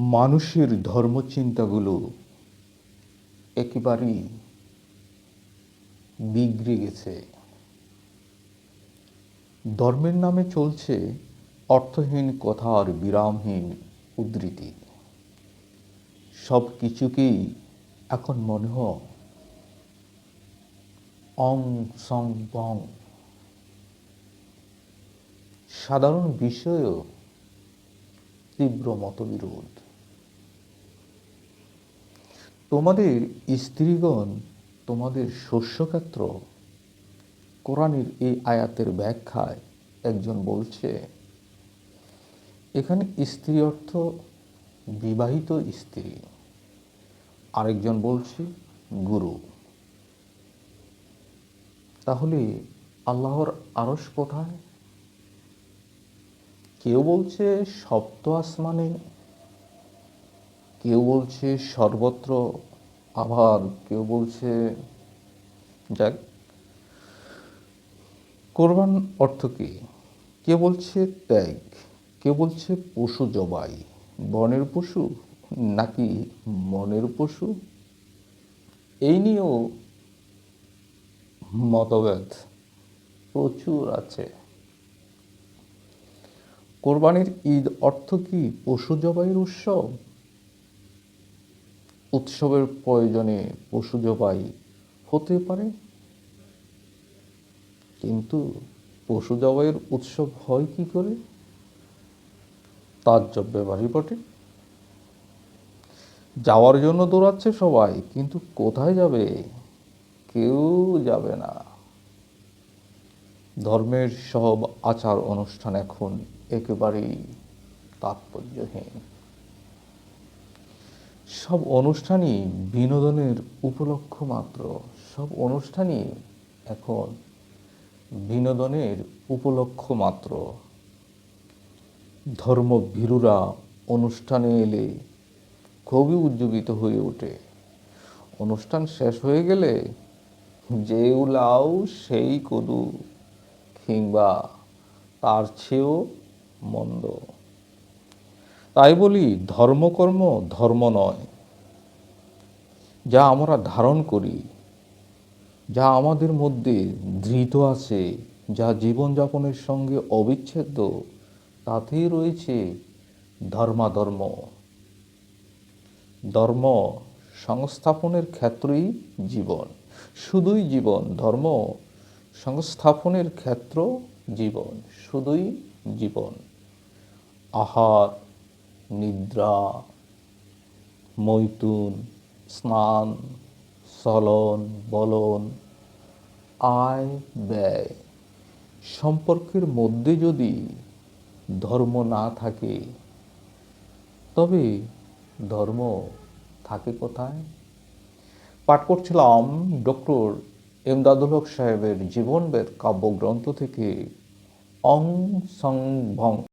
মানুষের ধর্মচিন্তাগুলো একেবারেই বিগড়ে গেছে। ধর্মের নামে চলছে অর্থহীন কথা আর বিরামহীন উদ্ধৃতি। সব কিছুকেই এখন মনে হয় অং সং বং সাধারণ বিষয়েও তীব্র মতবিরোধ। তোমাদের স্ত্রীগণ, তোমাদের শস্যক্ষেত্র, কোরআনের এই আয়াতের ব্যাখ্যায় একজন বলছে, এখানে স্ত্রী অর্থ বিবাহিত স্ত্রী। আরেকজন বলছে, গুরু। তাহলে আল্লাহর আরস কোথায়? কেউ বলছে, সপ্ত আসমানে কেউ বলছে সর্বত্র আবার কেউ বলছে, যাক। কোরবান অর্থ কি? কেউ বলছে ত্যাগ? কেউ বলছে পশু জবাই? বনের পশু নাকি মনের পশু? এই নিয়েও মতভেদ প্রচুর আছে। কোরবানির ঈদ অর্থ কি পশু জবাইয়ের উৎসব? উৎসবের প্রয়োজনে পশু জবাই হতে পারে। কিন্তু পশু জবাইয়ের উৎসব হয় কি করে? তার জব ব্যবহারই বটে। যাওয়ার জন্য দৌড়াচ্ছে সবাই, কিন্তু কোথায় যাবে? কেউ যাবে না। ধর্মের সব আচার অনুষ্ঠান এখন একেবারেই তাৎপর্যহীন। সব অনুষ্ঠানই বিনোদনের উপলক্ষ মাত্র। সব অনুষ্ঠানই এখন বিনোদনের উপলক্ষ মাত্র। ধর্মভীরুরা অনুষ্ঠানে এলে খুবই উজ্জীবিত হয়ে ওঠে। অনুষ্ঠান শেষ হয়ে গেলে যে উলাও সেই কদু, কিংবা তার চেয়েও মন্দ। তাই বলি, ধর্মকর্ম ধর্ম নয়। যা আমরা ধারণ করি, যা আমাদের মধ্যে ধৃত আছে, যা জীবনযাপনের সঙ্গে অবিচ্ছেদ্য, তাতেই রয়েছে ধর্মাধর্ম। ধর্ম সংস্থাপনের ক্ষেত্রেই জীবন, শুধুই জীবন, ধর্ম সংস্থাপনের ক্ষেত্র জীবন, শুধুই জীবন। আহার নিদ্রা মৈতুন স্নান চলন বলন, আয় ব্যয়। সম্পর্কের মধ্যে যদি ধর্ম না থাকে, তবে ধর্ম থাকে কোথায়? পাঠ করছিলাম ডক্টর এমদাদুল হক সাহেবের জীবনবের কাব্যগ্রন্থ থেকে অং সং ভং।